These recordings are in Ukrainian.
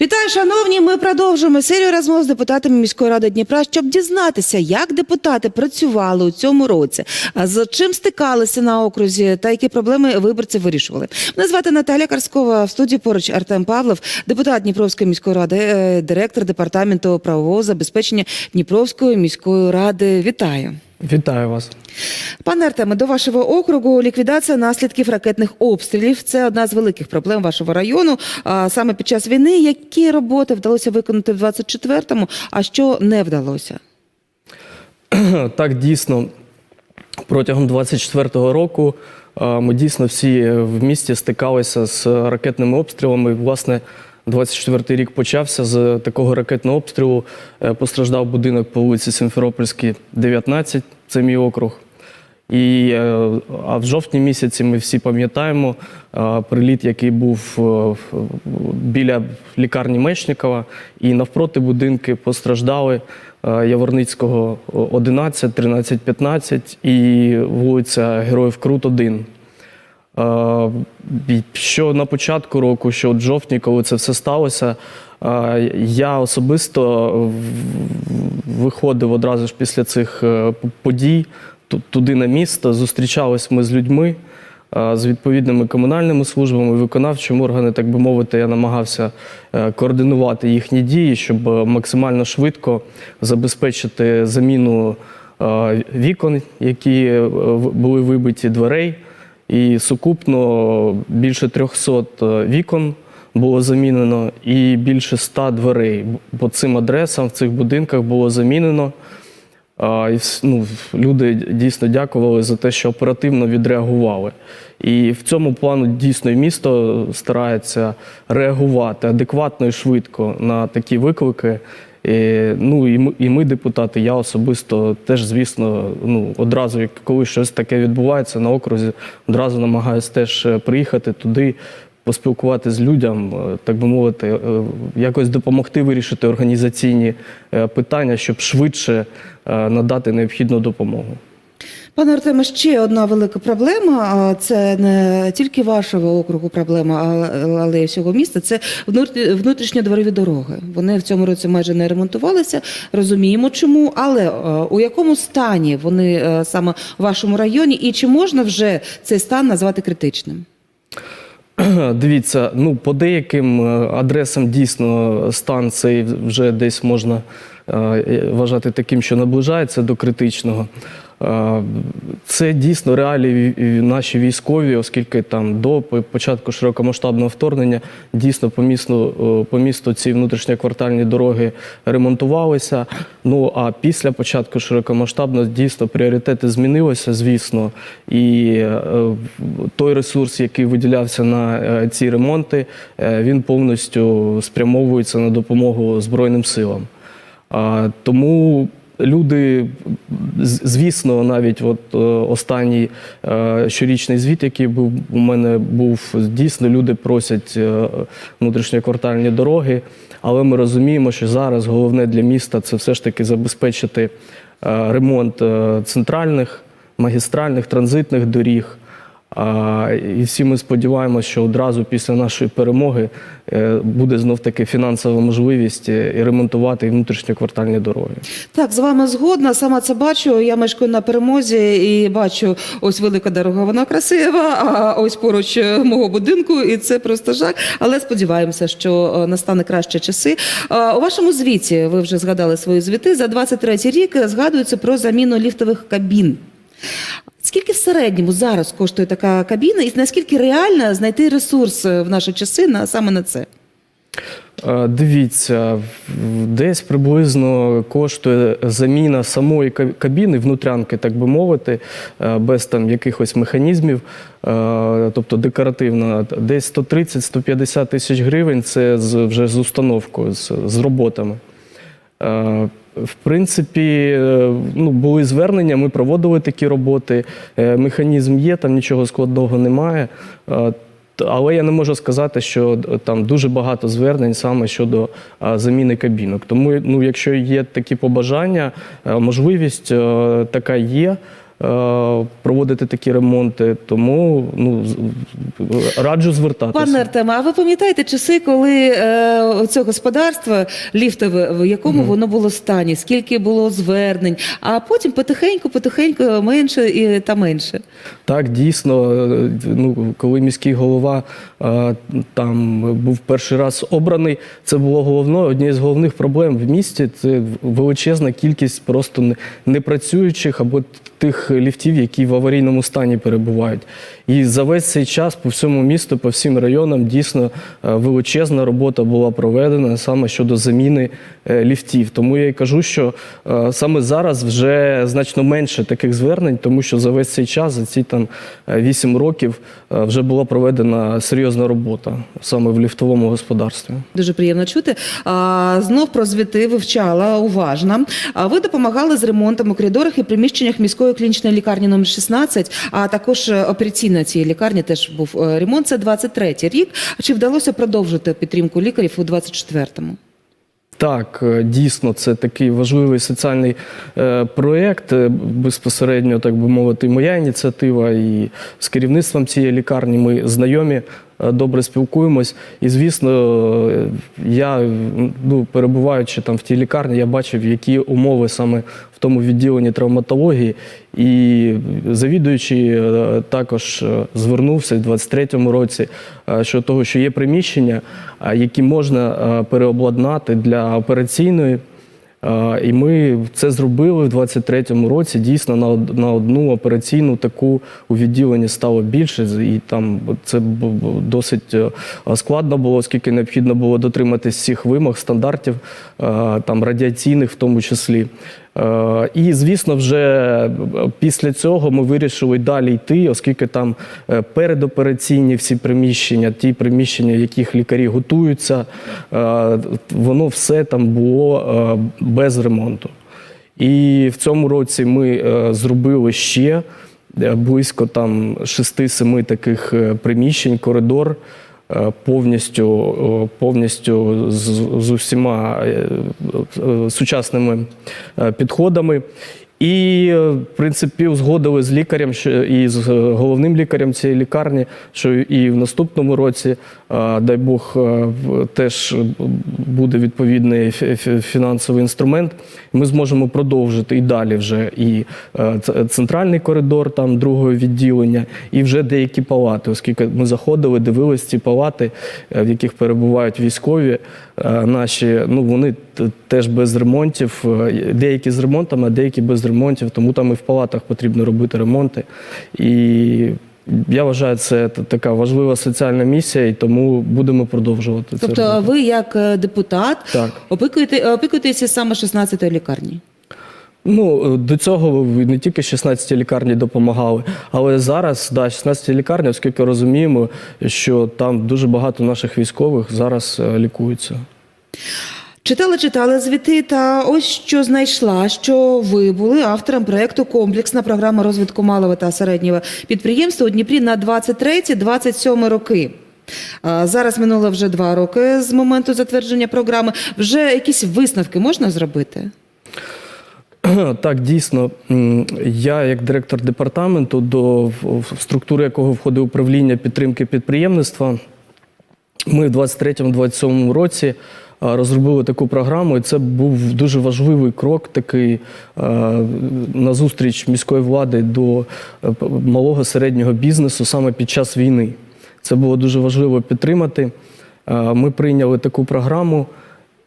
Вітаю, шановні. Ми продовжуємо серію розмов з депутатами міської ради Дніпра, щоб дізнатися, як депутати працювали у цьому році, з чим стикалися на окрузі та які проблеми виборці вирішували. Мене звати Наталя Карскова. В студії поруч Артем Павлов, депутат Дніпровської міської ради, е, директор департаменту правового забезпечення Дніпровської міської ради. Вітаю. Вітаю вас. Пане Артеме, до вашого округу ліквідація наслідків ракетних обстрілів це одна з великих проблем вашого району. А саме під час війни, які роботи вдалося виконати в 24-му, а що не вдалося? Так, дійсно, протягом 24-го року ми дійсно всі в місті стикалися з ракетними обстрілами. Власне, 24-й рік почався з такого ракетного обстрілу. Е, Постраждав будинок по вулиці Симферопольській, 19, це мій округ. І, е, а в жовтні місяці ми всі пам'ятаємо е, приліт, який був біля лікарні Мечникова, і навпроти будинки постраждали Яворницького 11, 13, 15 і вулиця Героїв Крут 1. Що на початку року, що в жовтні, коли це все сталося, я особисто виходив одразу ж після цих е, подій туди на місто. Зустрічались ми з людьми, з відповідними комунальними службами, виконавчими органи, так би мовити, я намагався е, координувати їхні дії, щоб максимально швидко забезпечити заміну вікон, які е, були вибиті дверей. І сукупно більше 300 вікон було замінено, і більше 100 дверей. По цим адресам в цих будинках було замінено. І ну, люди дійсно дякували за те, що оперативно відреагували. І в цьому плану дійсно місто старається реагувати адекватно і швидко на такі виклики. І, ну, і ми, і ми, депутати, я особисто теж, звісно, ну, одразу, як коли щось таке відбувається на окрузі, одразу намагаюся теж е, приїхати туди, поспілкуватися з людям, е, так би мовити, е, якось допомогти вирішити організаційні е, питання, щоб швидше е, надати необхідну допомогу. Пане Артеме, ще одна велика проблема. Це не тільки вашого округу проблема, але й всього міста. Це внутрі- внутрішньодворові дороги. Вони в цьому році майже не ремонтувалися. Розуміємо, чому, але у якому стані вони саме в вашому районі, і чи можна вже цей стан назвати критичним? Дивіться, ну по деяким е, адресам дійсно стан цей вже десь можна е, вважати таким, що наближається до критичного. Е, Це дійсно реалії наші військові, оскільки там до початку широкомасштабного вторгнення дійсно по місту, е, по місту ці внутрішньоквартальні дороги ремонтувалися. Ну а після початку широкомасштабного дійсно пріоритети змінилися, звісно. І е, той ресурс, який виділявся на ці ремонти, він повністю спрямовується на допомогу Збройним силам. Тому люди, звісно, навіть от е, останній е, щорічний звіт, який був у мене був, дійсно люди просять е, внутрішньоквартальні дороги. Але ми розуміємо, що зараз головне для міста це все ж таки забезпечити ремонт центральних, магістральних, транзитних доріг. І всі ми сподіваємося, що одразу після нашої перемоги е, буде знов таки фінансова можливість е, і ремонтувати внутрішньоквартальні дороги. Так, з вами згодна. Сама це бачу. Я мешкаю на перемозі і бачу ось велика дорога, вона красива. А ось поруч е, мого будинку, і це просто жах. Але сподіваємося, що настане кращі часи. У вашому звіті ви вже згадали свої звіти. За 23 рік згадується про заміну ліфтових кабін. Скільки в середньому зараз коштує така кабіна, і наскільки реально знайти ресурс е, в наші часи на саме на це? Е, Дивіться, десь приблизно коштує заміна самої кабіни, внутрянки, так би мовити, е, без там якихось механізмів, тобто декоративна, десь 130-150 тисяч гривень це вже з установкою, з роботами. В принципі, е, ну, були звернення, ми проводили такі роботи. Е, Механізм є, там нічого складного немає. Е, Але я не можу сказати, що там дуже багато звернень саме щодо заміни кабінок. Тому, ну, якщо є такі побажання, можливість така є. Е, проводити такі ремонти. Тому ну, раджу звертатися. Пане Артеме, а ви пам'ятаєте часи, коли е, це господарство ліфтове, в якому воно було стані? Скільки було звернень? А потім потихеньку, потихеньку менше і та менше. Так, дійсно, е, ну, коли міський голова е, там був перший раз обраний, це було головною, однією з головних проблем в місті. Це величезна кількість просто не- непрацюючих або тих ліфтів, які в аварійному стані перебувають. І за весь цей час по всьому місту, по всім районам, дійсно е, величезна робота була проведена саме щодо заміни е, ліфтів. Тому я й кажу, що е, саме зараз вже значно менше таких звернень, тому що за весь цей час, за ці там 8 років, вже була проведена серйозна робота саме в ліфтовому господарстві. Дуже приємно чути. Знов про звіти вивчала уважно. Ви допомагали з ремонтом у коридорах і приміщеннях міської клінічної лікарні номер 16, а також е, операційна цієї лікарні теж був е, ремонт. Це 23-й рік. Чи вдалося продовжити підтримку лікарів у 24-му? Так, е, дійсно, це такий важливий соціальний е, проєкт. Безпосередньо, так би мовити, моя ініціатива і з керівництвом цієї лікарні ми знайомі, добре спілкуємось. І, звісно, е, я, ну, перебуваючи там в тій лікарні, я бачив, які умови саме в тому відділенні травматології. І завідуючий е, також е, звернувся в 23-му році е, щодо того, що є приміщення, е, які можна е, переобладнати для операційної. І ми це зробили в 23-му році. Дійсно, на на одну операційну таку у відділенні стало більше, і там це досить е, складно було, оскільки необхідно було дотриматись всіх вимог, стандартів, е, там радіаційних в тому числі. Е, І, звісно, вже після цього ми вирішили далі йти, оскільки там е, передопераційні всі приміщення, ті приміщення, в яких лікарі готуються, е, воно все там було без ремонту. І в цьому році ми зробили ще близько там 6-7 таких приміщень, коридор. Е, Повністю, повністю з, з усіма е, е, сучасними е, підходами. І, е, в принципі, узгодили з лікарем що- і з е, головним лікарем цієї лікарні, що і в наступному році, е, дай Бог, теж буде відповідний фі- фі- фінансовий інструмент. Ми зможемо продовжити і далі вже і центральний коридор там другого відділення, і вже деякі палати, оскільки ми заходили, дивились ці палати, в яких перебувають військові наші. Ну вони теж без ремонтів, е, деякі з ремонтами, а деякі без ремонтів, тому там і в палатах потрібно робити ремонти. І я вважаю, це така важлива соціальна місія, і тому будемо продовжувати це. Тобто, робити. ви як е, депутат Так. опікуєте, опікуєтеся саме 16-ї лікарні? Ну, е, до цього не тільки 16 лікарні допомагали, але зараз, да, 16 лікарні, оскільки розуміємо, що там дуже багато наших військових зараз е, лікуються. Читала, читала звіти, та ось що знайшла, що ви були автором проєкту Комплексна програма розвитку малого та середнього підприємства у Дніпрі на 23-27 роки. Зараз минуло вже два роки з моменту затвердження програми. Вже якісь висновки можна зробити? Так, дійсно, я як директор департаменту, до структури якого входить управління підтримки підприємництва, ми в 23-27 році розробили таку програму, і це був дуже важливий крок, такий а, назустріч міської влади до е, малого середнього бізнесу саме під час війни. Це було дуже важливо підтримати. Ми прийняли таку програму.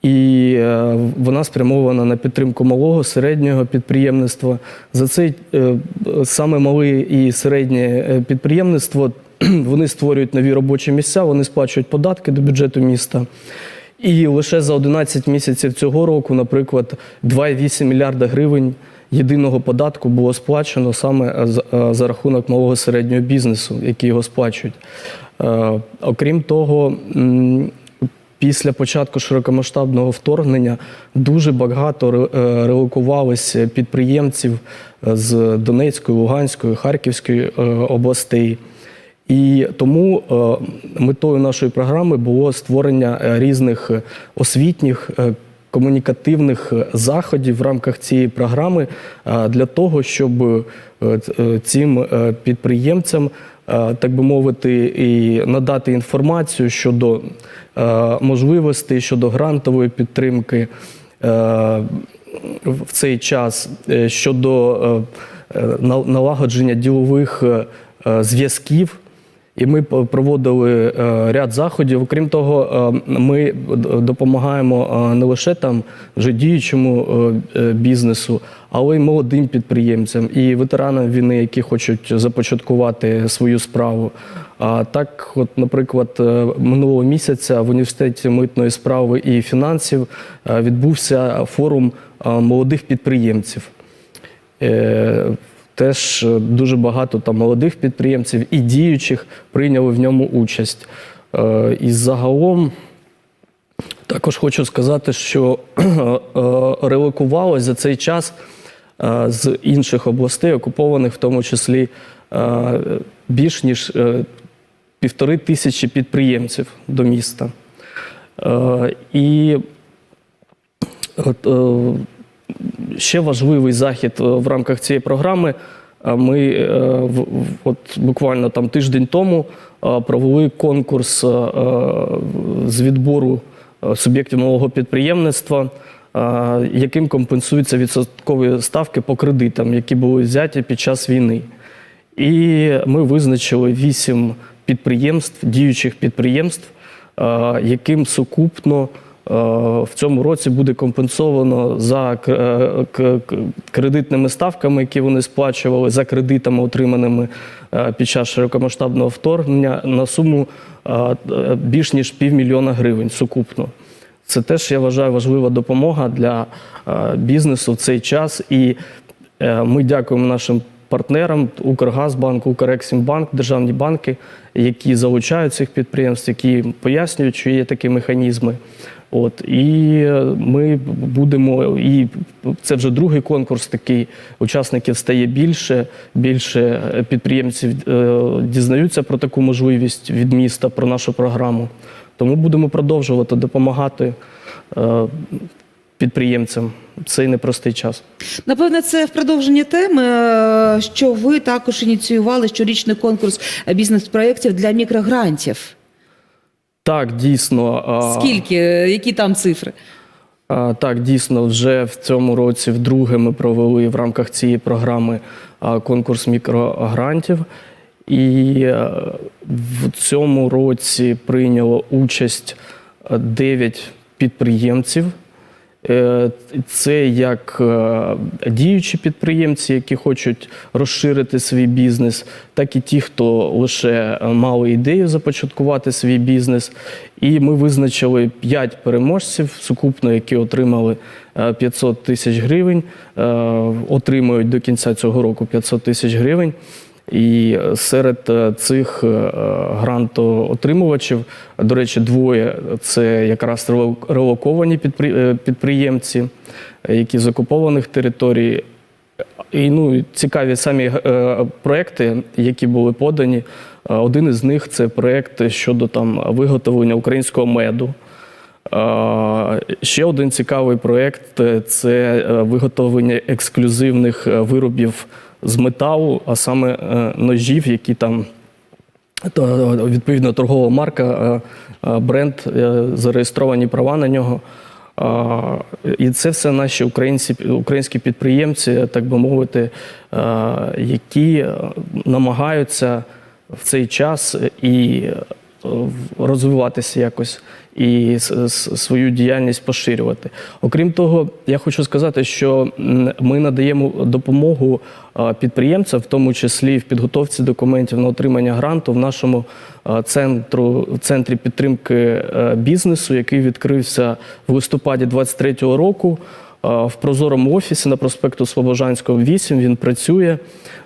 І е, вона спрямована на підтримку малого середнього підприємництва. За цей е, саме мале і середнє е, підприємництво вони створюють нові робочі місця, вони сплачують податки до бюджету міста. І лише за 11 місяців цього року, наприклад, 2,8 мільярда гривень єдиного податку було сплачено саме за, рахунок малого середнього бізнесу, який його сплачують. Окрім того, Після початку широкомасштабного вторгнення дуже багато е, релокувалися підприємців е, з Донецької, Луганської, Харківської е, областей. І тому метою нашої програми було створення різних освітніх, комунікативних заходів в рамках цієї програми для того, щоб цим підприємцям, так би мовити, і надати інформацію щодо е, можливостей, щодо грантової підтримки е, в цей час, е, щодо е, е, на- налагодження ділових е, е, зв'язків. І ми проводили е, ряд заходів. Окрім того, е, ми допомагаємо е, не лише там вже діючому бізнесу, але й молодим підприємцям і ветеранам війни, які хочуть започаткувати свою справу. А так, от, наприклад, минулого місяця в університеті митної справи і фінансів відбувся форум молодих підприємців. Теж е, дуже багато там молодих підприємців і діючих прийняли в ньому участь. Е, І загалом також хочу сказати, що е, релокувалось за цей час з інших областей, окупованих, в тому числі більш ніж півтори тисячі підприємців до міста. І от, ще важливий захід е, в рамках цієї програми. е, Ми е, от буквально там тиждень тому провели конкурс з відбору суб'єктів малого підприємництва, яким компенсуються відсоткові ставки по кредитам, які були взяті під час війни. І ми визначили вісім підприємств, діючих підприємств, яким сукупно в цьому році буде компенсовано за е, кредитними ставками, які вони сплачували, за кредитами, отриманими е, під час широкомасштабного вторгнення, на суму е, е, більш ніж півмільйона гривень сукупно. Це теж я вважаю важлива допомога для е, бізнесу в цей час. І е, ми дякуємо нашим партнерам Укргазбанк, Укрексімбанк, державні банки, які залучають цих підприємств, які пояснюють, що є такі механізми. От і ми будемо, і це вже другий конкурс. Такий учасників стає більше. Більше підприємців е, дізнаються про таку можливість від міста, про нашу програму. Тому будемо продовжувати допомагати е, підприємцям цей непростий час. Напевне, це в продовженні теми, е, що ви також ініціювали щорічний конкурс бізнес-проєктів для мікрогрантів. Так, дійсно. Скільки? Які там цифри? Так, дійсно, вже в цьому році вдруге ми провели в рамках цієї програми конкурс мікрогрантів. І е, в цьому році прийняло участь 9 підприємців. Е, Це як е, діючі підприємці, які хочуть розширити свій бізнес, так і ті, хто лише мали ідею започаткувати свій бізнес. І ми визначили 5 переможців сукупно, які отримали е, 500 тисяч гривень, е, отримують до кінця цього року 500 тисяч гривень. І серед е, цих е, грантоотримувачів, до речі, двоє це якраз рело- релоковані е, підприємці, які з окупованих територій. І ну, цікаві самі проекти, які були подані. Один із них це проект щодо там виготовлення українського меду. Ще один цікавий проєкт це виготовлення ексклюзивних виробів з металу, а саме е, ножів, які там е, відповідно торгова марка, е, бренд, зареєстровані права на нього. І це все наші українці, українські підприємці, так би мовити, які намагаються в цей час і розвиватися якось і свою діяльність поширювати. Окрім того, я хочу сказати, що ми надаємо допомогу підприємцям, в тому числі в підготовці документів на отримання гранту в нашому центру, центрі підтримки е, бізнесу, який відкрився в листопаді 2023 року. Е, В прозорому офісі на проспекту Слобожанського 8 він працює.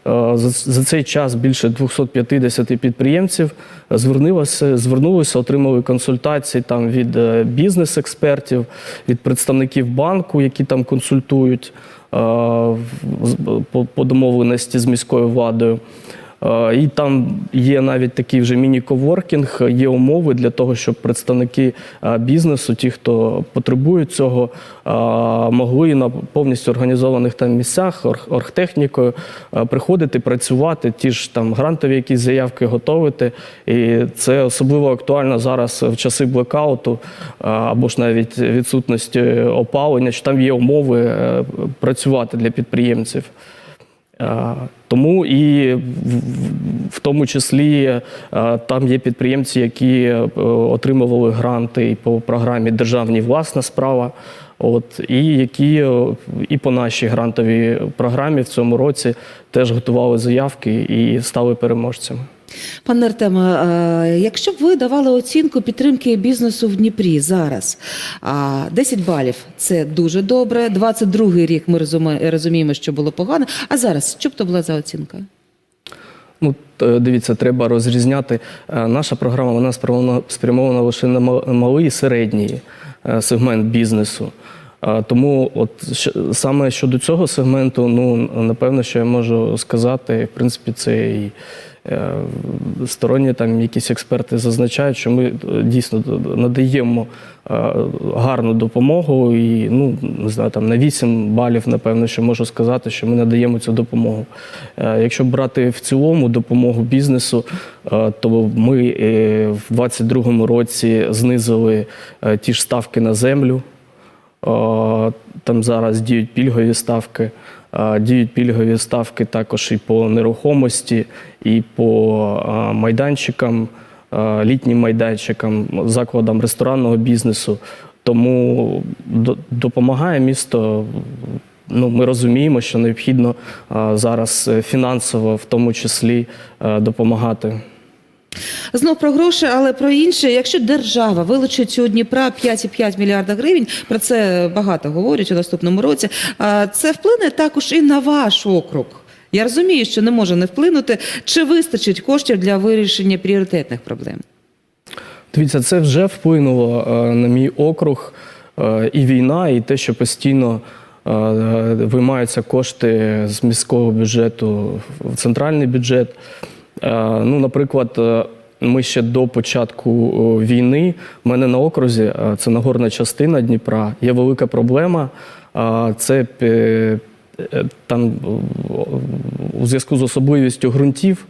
Е, За, цей час більше 250 підприємців звернулося, звернулися, отримали консультації там від е, бізнес-експертів, від представників банку, які там консультують по домовленості з міською владою. Е, І там є навіть такий вже міні-коворкінг, є умови для того, щоб представники е, бізнесу, ті, хто потребують цього, е, могли на повністю організованих там місцях оргтехнікою приходити, працювати, ті ж там грантові якісь заявки готовити. І це особливо актуально зараз в часи блекауту або ж навіть відсутності опалення, що там є умови працювати для підприємців. Е, Тому і в- тому числі е, там є підприємці, які е, отримували гранти по програмі Державні власна справа. От, і які і по нашій грантовій програмі в цьому році теж готували заявки і стали переможцями. Пане Артеме, е, якщо б ви давали оцінку підтримки бізнесу в Дніпрі зараз, 10 балів це дуже добре. 22-й рік ми розуміємо, що було погано. А зараз що б то була за оцінка? Ну, дивіться, треба розрізняти. Е, Наша програма вона спрямована, лише на малий і середній е, сегмент бізнесу. Тому, от саме щодо цього сегменту, ну напевно, що я можу сказати, в принципі, це і сторонні там якісь експерти зазначають, що ми е, дійсно надаємо е, гарну допомогу, і ну не знаю, там на 8 балів, напевно, що можу сказати, що ми надаємо цю допомогу. Е, Якщо брати в цілому допомогу бізнесу, е, то ми е, в 2022 році знизили е, ті ж ставки на землю. Е, Там зараз діють пільгові ставки. Діють пільгові ставки також і по нерухомості, і по майданчикам, літнім майданчикам, закладам ресторанного бізнесу. Тому допомагає місто. Ну, ми розуміємо, що необхідно зараз е, фінансово, в тому числі, е, допомагати. Знов про гроші, але про інше. Якщо держава вилучить у Дніпра 5,5 мільярда гривень, про це багато говорять у наступному році. Це вплине також і на ваш округ. Я розумію, що не може не вплинути. Чи вистачить коштів для вирішення пріоритетних проблем? Дивіться, це вже вплинуло е, на мій округ е, і війна, і те, що постійно е, виймаються кошти з міського бюджету в центральний бюджет. Е, Ну, наприклад, е, ми ще до початку е, війни в мене на окрузі, це нагорна частина Дніпра, є велика проблема. Це там у зв'язку з особливістю ґрунтів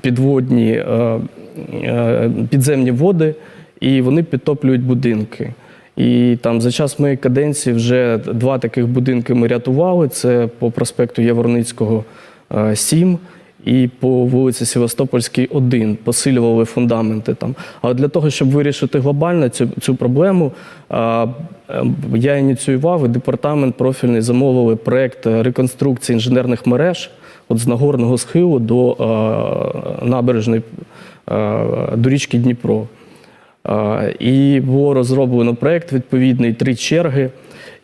підводні підземні води, і вони підтоплюють будинки. І там за час моєї каденції вже два таких будинки ми рятували. Це по проспекту Яворницького е, 7 і по вулиці Севастопольській 1 посилювали фундаменти там. Але для того, щоб вирішити глобально цю, цю проблему, е, я ініціював і департамент профільний замовили проект реконструкції інженерних мереж от з нагорного схилу до е, набережної е, до річки Дніпро. І було розроблено проєкт відповідний, три черги.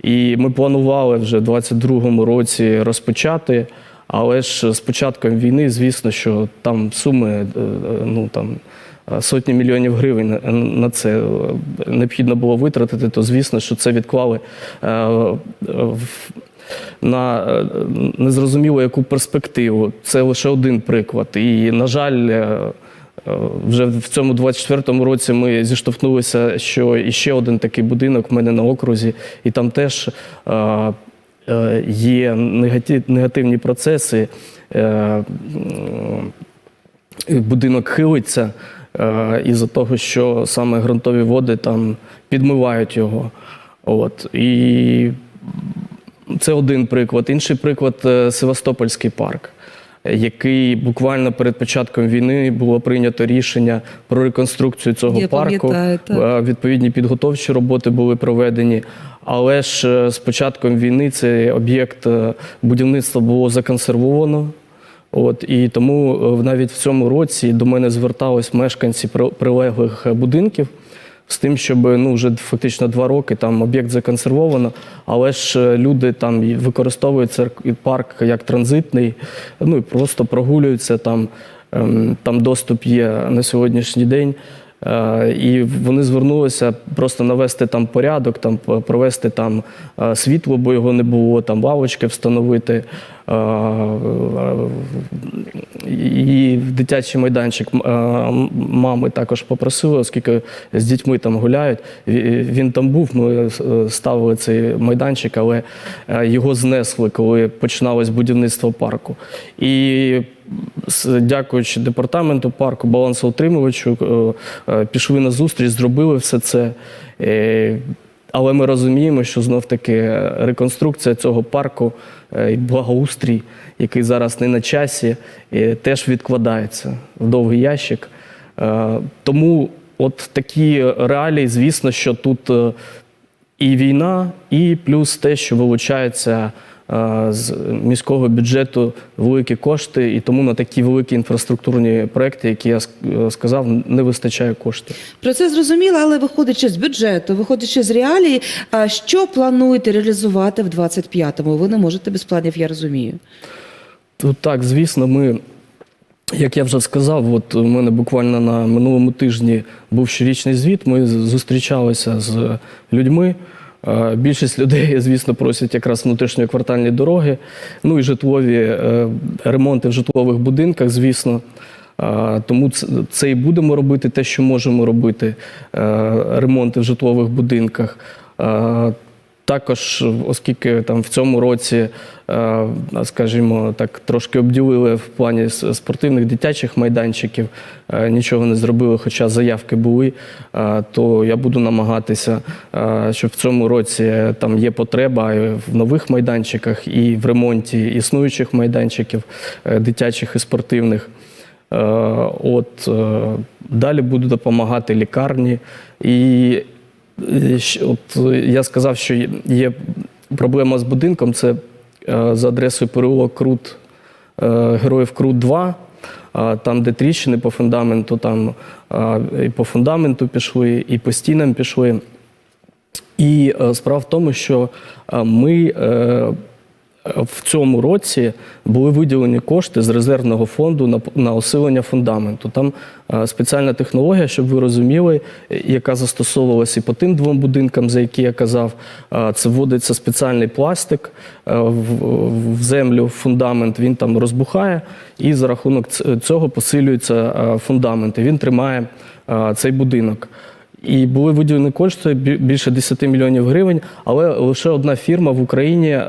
І ми планували вже в 2022 році розпочати. Але ж з початком війни, звісно, що там суми е, ну, там, е, сотні мільйонів гривень на- це е, необхідно було витратити, то звісно, що це відклали на незрозуміло яку перспективу. Це лише один приклад. І, на жаль, вже в цьому 24-му році ми зіштовхнулися, що іще один такий будинок в мене на окрузі, і там теж є негативні процеси. Е, Будинок хилиться е, із-за того, що саме ґрунтові води там підмивають його. От. І це один приклад. Інший приклад е, Севастопольський парк, е, який буквально перед початком війни було прийнято рішення про реконструкцію цього Я парку. Е, Відповідні підготовчі роботи були проведені. Але ж е, з початком війни цей об'єкт е, будівництва було законсервовано. От і тому е, навіть в цьому році до мене звертались мешканці при- прилеглих будинків з тим, щоб ну вже фактично два роки там об'єкт законсервовано, але ж люди там використовують цей парк як транзитний, ну і просто прогулюються там. Ем, Там доступ є на сьогоднішній день. Е, І вони звернулися просто навести там порядок, там провести там е, світло, бо його не було, там лавочки встановити. Е, І дитячий майданчик мами також попросили, оскільки з дітьми там гуляють. Він там був, ми ставили цей майданчик, але його знесли, коли починалось будівництво парку. І дякуючи департаменту парку, балансоутримувачу, е, е, пішли на зустріч, зробили все це. Е, Але ми розуміємо, що знов таки реконструкція цього парку і благоустрій, який зараз не на часі, теж відкладається в довгий ящик. Тому от такі реалії, звісно, що тут і війна, і плюс те, що вилучається з міського бюджету великі кошти, і тому на такі великі інфраструктурні проекти, які я е, сказав, не вистачає коштів. Про це зрозуміло, але виходячи з бюджету, виходячи з реалії, а що плануєте реалізувати в 25-му? Ви не можете без планів, я розумію. Тут так, звісно, ми, як я вже сказав, от у мене буквально на минулому тижні був щорічний звіт. Ми зустрічалися з людьми. Е, Більшість людей, звісно, просять якраз внутрішньої квартальні дороги, ну і житлові е, ремонти в житлових будинках, звісно. Е, Тому це, і будемо робити те, що можемо робити. Ремонти в житлових будинках. Також, оскільки там в цьому році, е, скажімо, так трошки обділили в плані спортивних дитячих майданчиків, е, нічого не зробили, хоча заявки були, е, то я буду намагатися, щоб в цьому році там є потреба в нових майданчиках, і в ремонті існуючих майданчиків дитячих і спортивних. От далі буду допомагати лікарні. І от е, я сказав, що є- проблема з будинком. Це е, за адресою переулок Крут, е, Героїв Крут 2. Там, де тріщини по фундаменту, там і по фундаменту пішли, і по стінам пішли. І е, справа в тому, що е, ми е, в цьому році були виділені кошти з резервного фонду на, на осилення фундаменту. Там е, спеціальна технологія, щоб ви розуміли, яка застосовувалася і по тим двом будинкам, за які я казав. Е, Це вводиться спеціальний пластик е, в, землю, в фундамент. Він там розбухає, і за рахунок цього посилюється фундамент. І він тримає цей будинок. І були виділені кошти більше 10 мільйонів гривень, але лише одна фірма в Україні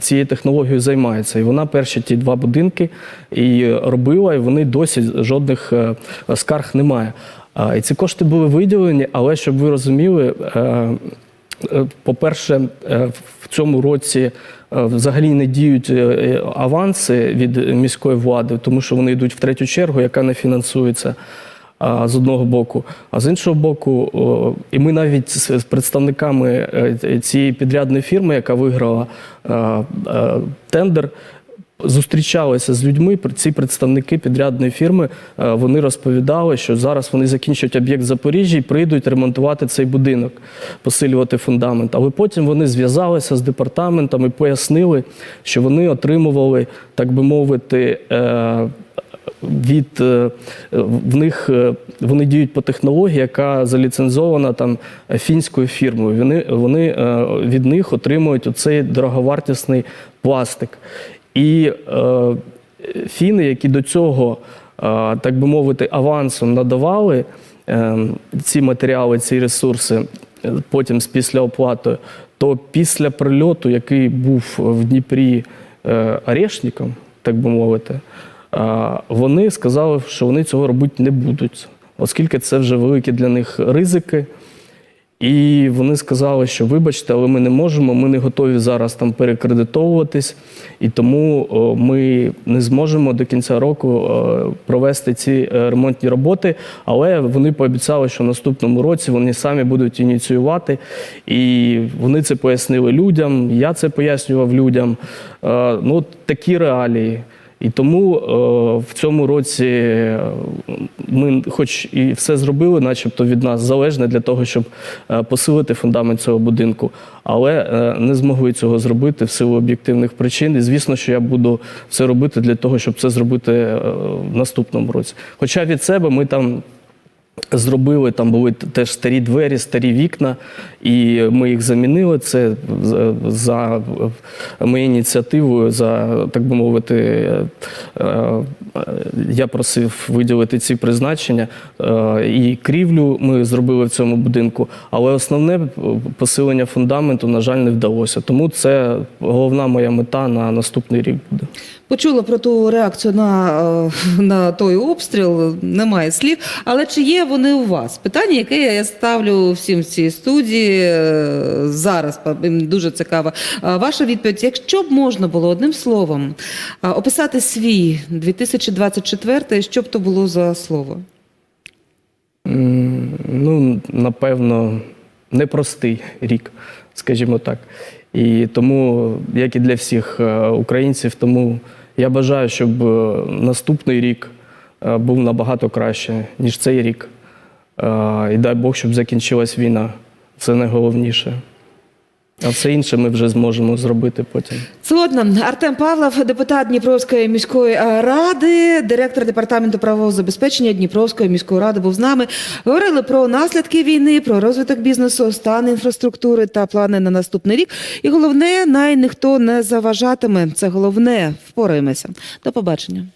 цією технологією займається. І вона перші ті два будинки і робила, і вони досі жодних е, скарг немає. І ці кошти були виділені, але щоб ви розуміли, е, е, по-перше, в цьому році взагалі не діють аванси від міської влади, тому що вони йдуть в третю чергу, яка не фінансується з одного боку. А з іншого боку, і ми навіть з представниками е, цієї підрядної фірми, яка виграла е, е, тендер. Зустрічалися з людьми. Ці представники підрядної фірми вони розповідали, що зараз вони закінчать об'єкт в Запоріжжі і прийдуть ремонтувати цей будинок, посилювати фундамент. Але потім вони зв'язалися з департаментом і пояснили, що вони отримували, так би мовити, від е, в них е, вони діють по технології, яка заліцензована там фінською фірмою. Вони, вони е, від них отримують оцей дороговартісний пластик. І е, фіни, які до цього, е, так би мовити, авансом надавали е, ці матеріали, ці ресурси, е, потім з післяоплатою, то після прильоту, який був в Дніпрі е, орешником, так би мовити, Вони сказали, що вони цього робити не будуть, оскільки це вже великі для них ризики. І вони сказали, що вибачте, але ми не можемо, ми не готові зараз там перекредитовуватись, і тому ми не зможемо до кінця року провести ці е, ремонтні роботи. Але вони пообіцяли, що в наступному році вони самі будуть ініціювати. І вони це пояснили людям. Я це пояснював людям. Е, Ну, такі реалії. І тому е, в цьому році е, ми, хоч і все зробили, начебто від нас залежне для того, щоб е, посилити фундамент цього будинку, але не змогли цього зробити в силу об'єктивних причин. І звісно, що я буду все робити для того, щоб це зробити в наступному році. Хоча від себе ми там Зробили там були теж старі двері, старі вікна, і ми їх замінили. Це за- моєю ініціативою, за так би мовити, е, е, я просив виділити ці призначення. Е, І крівлю ми зробили в цьому будинку, але основне посилення фундаменту, на жаль, не вдалося. Тому це головна моя мета на наступний рік буде. Почула про ту реакцію на, е, на той обстріл, немає слів. Але чи є вони у вас? Питання, яке я ставлю всім в цій студії е, зараз. Дуже цікаво. Е, Ваша відповідь, якщо б можна було одним словом описати свій 2024, що б то було за слово? Ну, напевно, непростий рік, скажімо так. І тому, як і для всіх українців, тому я бажаю, щоб е, наступний рік е, був набагато краще, ніж цей рік. Е, І дай Бог, щоб закінчилась війна. Це найголовніше. А все інше ми вже зможемо зробити потім. Згодна. Артем Павлов, депутат Дніпровської міської е, ради, директор департаменту правового забезпечення Дніпровської міської ради був з нами. Говорили про наслідки війни, про розвиток бізнесу, стан інфраструктури та плани на наступний рік. І головне, най ніхто не заважатиме. Це головне. Впораємося. До побачення.